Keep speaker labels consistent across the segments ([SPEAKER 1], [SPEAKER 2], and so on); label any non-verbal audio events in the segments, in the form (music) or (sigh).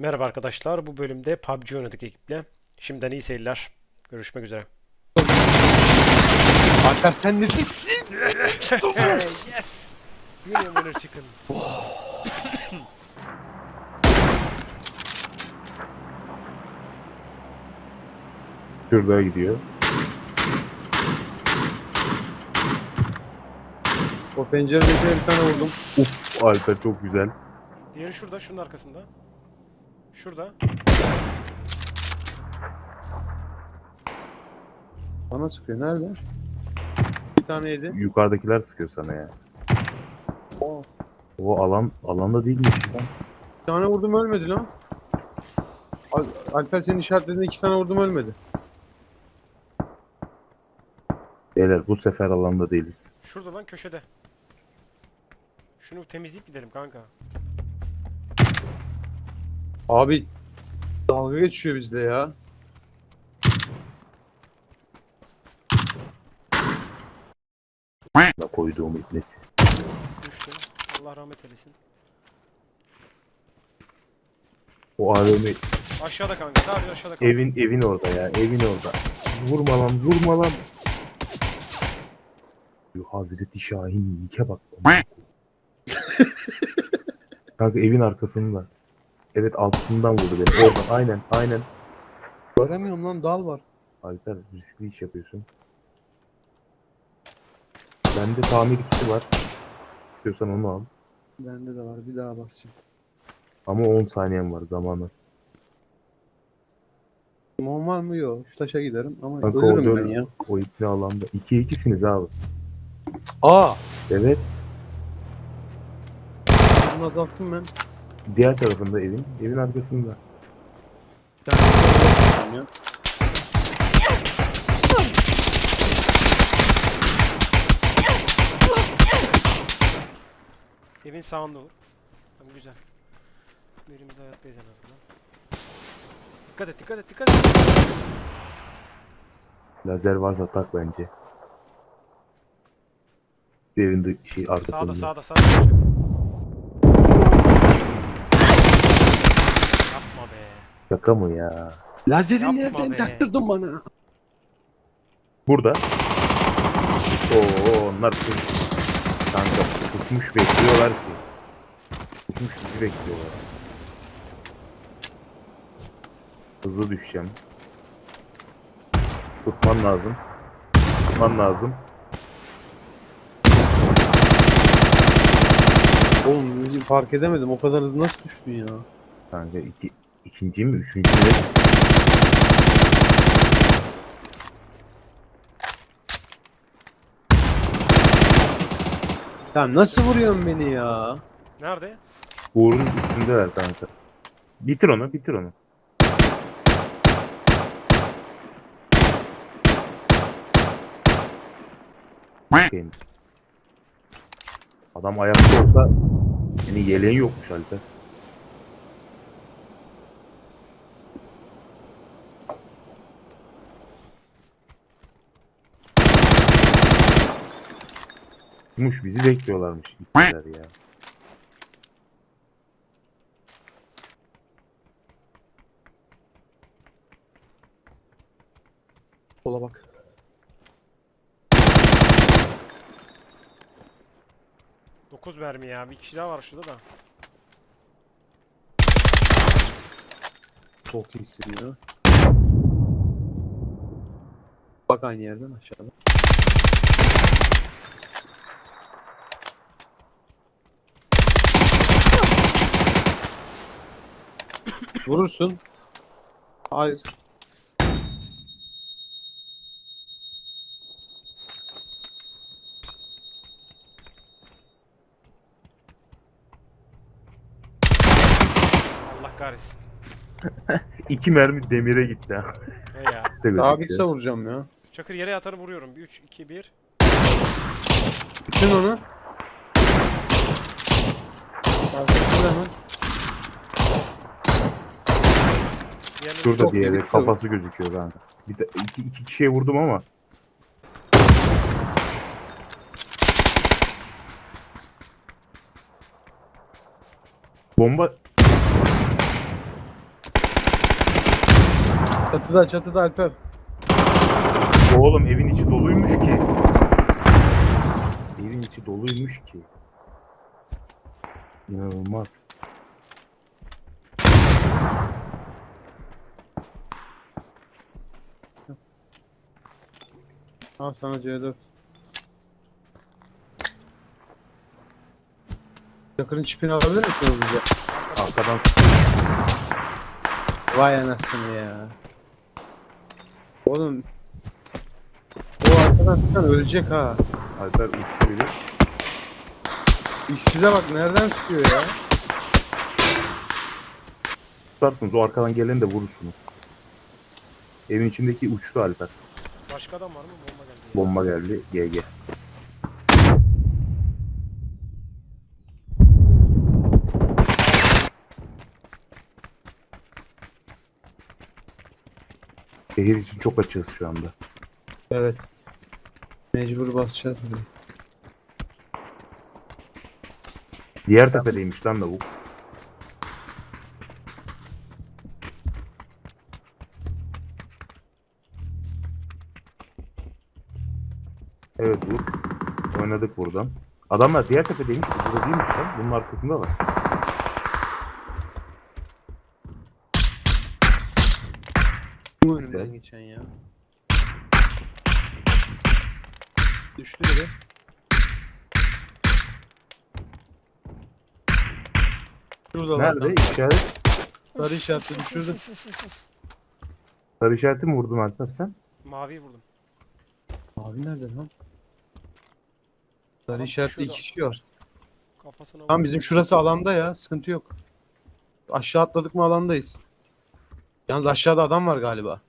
[SPEAKER 1] Merhaba arkadaşlar. Bu bölümde PUBG oynadık ekiple. Şimdiden iyi seyirler. Görüşmek üzere.
[SPEAKER 2] Hakan sen nefissin.
[SPEAKER 1] yes! Million winner chicken.
[SPEAKER 3] Şurada gidiyor.
[SPEAKER 2] O penceredekine bir tane vurdum.
[SPEAKER 3] Uf Alper çok güzel.
[SPEAKER 1] Diğeri şurada, şunun arkasında. Şurada.
[SPEAKER 2] Bana sıkıyor. Nerede? Bir tane yedi.
[SPEAKER 3] Yukarıdakiler sıkıyor sana ya.
[SPEAKER 2] Oo.
[SPEAKER 3] O alan alanda değilmiş lan.
[SPEAKER 2] Bir tane vurdum ölmedi lan. Al- Alper senin işaretlediğinde iki tane vurdum ölmedi.
[SPEAKER 3] Beyler bu sefer alanda değiliz.
[SPEAKER 1] Şurada lan köşede. Şunu temizleyip gidelim kanka.
[SPEAKER 2] Abi dalga geçiyor bizde ya.
[SPEAKER 3] Da koyduğum ibnesi.
[SPEAKER 1] Düştü. Allah rahmet eylesin.
[SPEAKER 3] O AVM
[SPEAKER 1] Aşağıda kanka. Daha bir aşağıda kanka.
[SPEAKER 3] evin evin orada ya. Evin orada. Vurma lan vurma lan. Şu Hazreti Şahin Nike bak. (laughs) Kanka evin arkasında. Evet altından vurdu beni. Oradan aynen aynen. Bas.
[SPEAKER 2] Göremiyorum lan dal var.
[SPEAKER 3] Alper riskli iş yapıyorsun. Bende tamir kiti var. İstiyorsan onu al.
[SPEAKER 2] Bende de var bir daha bakacağım.
[SPEAKER 3] Ama 10 saniyem var zaman az.
[SPEAKER 2] Mom var mı? Yok. Şu taşa giderim ama
[SPEAKER 3] Kanka
[SPEAKER 2] ölürüm ben ya.
[SPEAKER 3] o ipli alanda. 2 ikisiniz abi.
[SPEAKER 2] Aa!
[SPEAKER 3] Evet.
[SPEAKER 2] Bunu azalttım ben.
[SPEAKER 3] Diğer tarafında evin. Evin arkasında.
[SPEAKER 2] Bir tane daha ya.
[SPEAKER 1] Evin sağında olur. Tamam güzel. Birimiz hayattayız en azından. Dikkat et, dikkat et, dikkat et.
[SPEAKER 3] Lazer varsa tak bence. Evin dı- şey arkasında.
[SPEAKER 1] Sağda, sağda, sağda. olacak. Yapma be.
[SPEAKER 3] Şaka mı ya?
[SPEAKER 2] Lazeri
[SPEAKER 1] Yapma
[SPEAKER 2] nereden
[SPEAKER 1] be.
[SPEAKER 2] taktırdın bana?
[SPEAKER 3] Burada. Oo onlar tut- Kanka tutmuş bekliyorlar ki. Tutmuş bizi bekliyorlar. Hızlı düşeceğim. Tutman lazım. Tutman lazım.
[SPEAKER 2] Oğlum fark edemedim. O kadar hızlı nasıl düştün ya?
[SPEAKER 3] Kanka iki, ikinci mi üçüncü mi?
[SPEAKER 2] Sen nasıl vuruyorsun beni ya?
[SPEAKER 1] Nerede?
[SPEAKER 3] Uğur'un üstündeler kanka. Bitir onu bitir onu. Adam ayakta olsa senin yeleğin yokmuş Alper. Muş bizi bekliyorlarmış. Gittiler ya.
[SPEAKER 2] Sola bak.
[SPEAKER 1] Dokuz mermi ya. Bir kişi daha var şurada da.
[SPEAKER 2] Çok iyisin ya. Bak aynı yerden aşağıda. Vurursun. Hayır.
[SPEAKER 1] Allah kahretsin. (laughs)
[SPEAKER 3] İki mermi demire gitti ha.
[SPEAKER 1] He ya. (laughs)
[SPEAKER 2] Daha bir kısa vuracağım ya.
[SPEAKER 1] Çakır yere yatanı vuruyorum. 3, 2, 1.
[SPEAKER 2] Bütün onu. Hemen.
[SPEAKER 1] Diğerini
[SPEAKER 3] Şurada
[SPEAKER 2] Çok
[SPEAKER 3] diğeri
[SPEAKER 2] yedik
[SPEAKER 3] kafası gözüküyor kanka. Bir de iki, iki kişiye vurdum ama. Bomba
[SPEAKER 2] Çatıda çatıda Alper.
[SPEAKER 3] Oğlum evin içi doluymuş ki. Evin içi doluymuş ki. İnanılmaz.
[SPEAKER 2] Al sana C4. Yakının çipini alabilir misin hızlıca?
[SPEAKER 3] Arkadan
[SPEAKER 2] Vay anasını ya. Oğlum. O arkadan çıkan ölecek ha.
[SPEAKER 3] Alper uçtu biri.
[SPEAKER 2] İşsize bak nereden sıkıyor ya.
[SPEAKER 3] Tutarsınız o arkadan geleni de vurursunuz. Evin içindeki uçtu Alper.
[SPEAKER 1] Başka adam var mı? Bomba geldi.
[SPEAKER 3] Bomba geldi. GG. Şehir için çok açığız şu anda.
[SPEAKER 2] Evet. Mecbur basacağız. bunu.
[SPEAKER 3] Diğer tepedeymiş lan lavuk. Evet vur. Oynadık buradan. Adamlar diğer tepedeymiş. bu Burada değilmiş lan. Bunun arkasında var.
[SPEAKER 2] Kim önümden geçen ya? Düştü biri. Şurada lan.
[SPEAKER 3] Nerede? İşaret.
[SPEAKER 2] Sarı işaretli düşürdüm.
[SPEAKER 3] Sarı işareti mi vurdun Alper sen?
[SPEAKER 1] Maviyi vurdum.
[SPEAKER 2] Abi nerede lan?
[SPEAKER 1] Adam
[SPEAKER 2] işaretli
[SPEAKER 1] şurada.
[SPEAKER 2] iki kişi var.
[SPEAKER 1] Kafasına
[SPEAKER 2] Tamam bizim şurası alanda ya. Sıkıntı yok. Aşağı atladık mı alandayız. Yalnız aşağıda adam var galiba.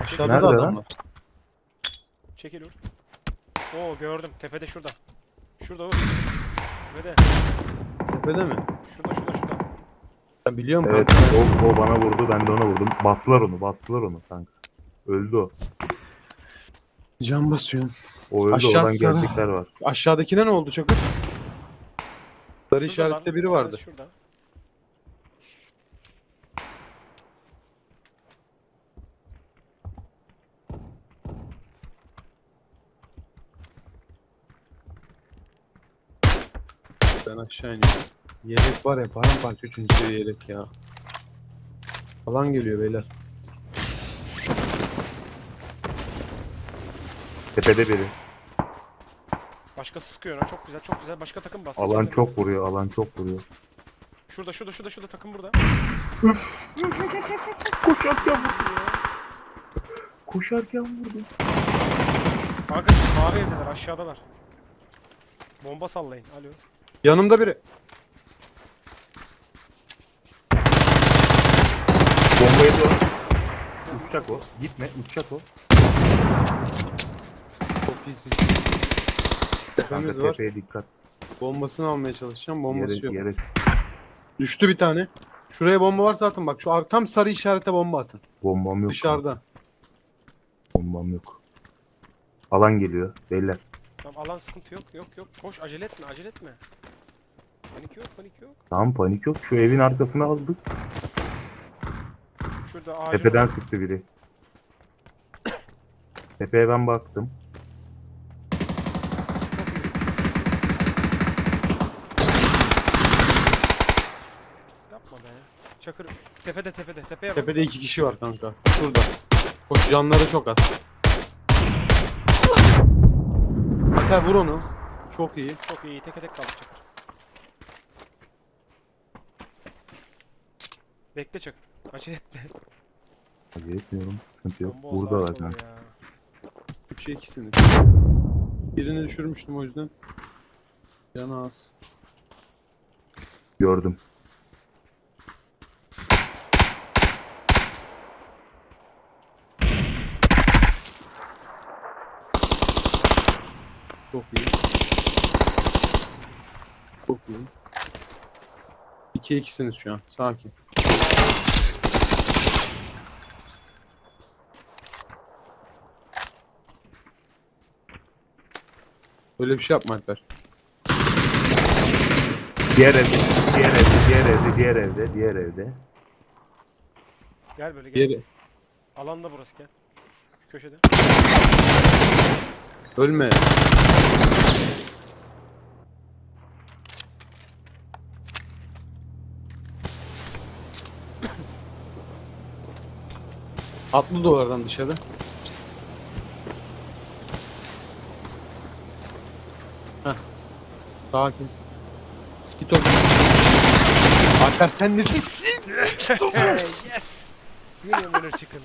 [SPEAKER 2] Aşağıda da
[SPEAKER 3] Nerede
[SPEAKER 2] adam
[SPEAKER 3] lan?
[SPEAKER 2] var.
[SPEAKER 1] Çekil vur. Oo gördüm. Tepede şurada. Şurada vur. Tepede.
[SPEAKER 2] Tepede mi?
[SPEAKER 1] Şurada şurada şurada.
[SPEAKER 2] Ben biliyorum
[SPEAKER 3] Evet
[SPEAKER 2] kanka.
[SPEAKER 3] o, o bana vurdu ben de ona vurdum. Bastılar onu bastılar onu kanka. Öldü o.
[SPEAKER 2] Can basıyorum.
[SPEAKER 3] O öldü
[SPEAKER 2] Aşağı
[SPEAKER 3] oradan gelecekler var.
[SPEAKER 2] Aşağıdakine ne oldu Çakır? Sarı
[SPEAKER 1] Şurada
[SPEAKER 2] işaretli
[SPEAKER 1] lan,
[SPEAKER 2] biri
[SPEAKER 1] bir
[SPEAKER 2] vardı.
[SPEAKER 1] Şurada.
[SPEAKER 2] Ben aşağı iniyorum. Yelek var ya paramparça üçüncü seviye yelek ya. Alan geliyor beyler.
[SPEAKER 3] Tepede biri.
[SPEAKER 1] Başkası sıkıyor ona. Çok güzel çok güzel. Başka takım bastı.
[SPEAKER 3] Alan
[SPEAKER 1] Kendine.
[SPEAKER 3] çok vuruyor alan çok vuruyor.
[SPEAKER 1] Şurada şurada şurada şurada takım burada.
[SPEAKER 3] Koşarken vurdu ya. Koşarken vurdu.
[SPEAKER 1] Kanka mavi evdeler aşağıdalar. Bomba sallayın. Alo.
[SPEAKER 2] Yanımda biri.
[SPEAKER 3] Bombayı da Uçacak o. Gitme uçacak o.
[SPEAKER 2] İyisin.
[SPEAKER 3] Kanka
[SPEAKER 2] Tepemiz var.
[SPEAKER 3] tepeye dikkat.
[SPEAKER 2] Bombasını almaya çalışacağım. Bombası
[SPEAKER 3] Yere,
[SPEAKER 2] yok.
[SPEAKER 3] yere.
[SPEAKER 2] Düştü bir tane. Şuraya bomba varsa atın bak. Şu ar- tam sarı işarete bomba atın.
[SPEAKER 3] Bombam yok.
[SPEAKER 2] Dışarıda.
[SPEAKER 3] Bombam yok. Alan geliyor beyler.
[SPEAKER 1] Tamam alan sıkıntı yok yok yok. Koş acele etme acele etme. Panik yok panik yok.
[SPEAKER 3] Tamam panik yok. Şu evin arkasına aldık.
[SPEAKER 1] Şurada ağacın
[SPEAKER 3] Tepeden sıktı biri. Tepeye ben baktım.
[SPEAKER 1] Çakır tepede tepede tepeye bak.
[SPEAKER 2] Tepede iki kişi var kanka. Şurada. Koş canları çok az. Yeter vur onu. Çok iyi.
[SPEAKER 1] Çok iyi tek tek kaldı Çakır. Bekle Çakır. Acele etme.
[SPEAKER 3] Acele etmiyorum. Sıkıntı yok.
[SPEAKER 1] Bomba olsa
[SPEAKER 2] şey
[SPEAKER 3] Burada var kanka.
[SPEAKER 1] ya.
[SPEAKER 2] Üçe ikisini. Birini düşürmüştüm o yüzden. Canı az.
[SPEAKER 3] Gördüm.
[SPEAKER 2] Çok iyi. Çok iyi. İki ikisiniz şu an. Sakin. Öyle bir şey yapma Alper.
[SPEAKER 3] Diğer evde, diğer evde, diğer evde, diğer evde, diğer evde.
[SPEAKER 1] Gel böyle gel.
[SPEAKER 2] Diğeri
[SPEAKER 1] Alanda burası gel. Şu köşede.
[SPEAKER 2] Ölme. Atlı duvardan dışarı. Heh. Sakin. Git oğlum. Alper sen ne (laughs)
[SPEAKER 1] yes! Know winner chicken.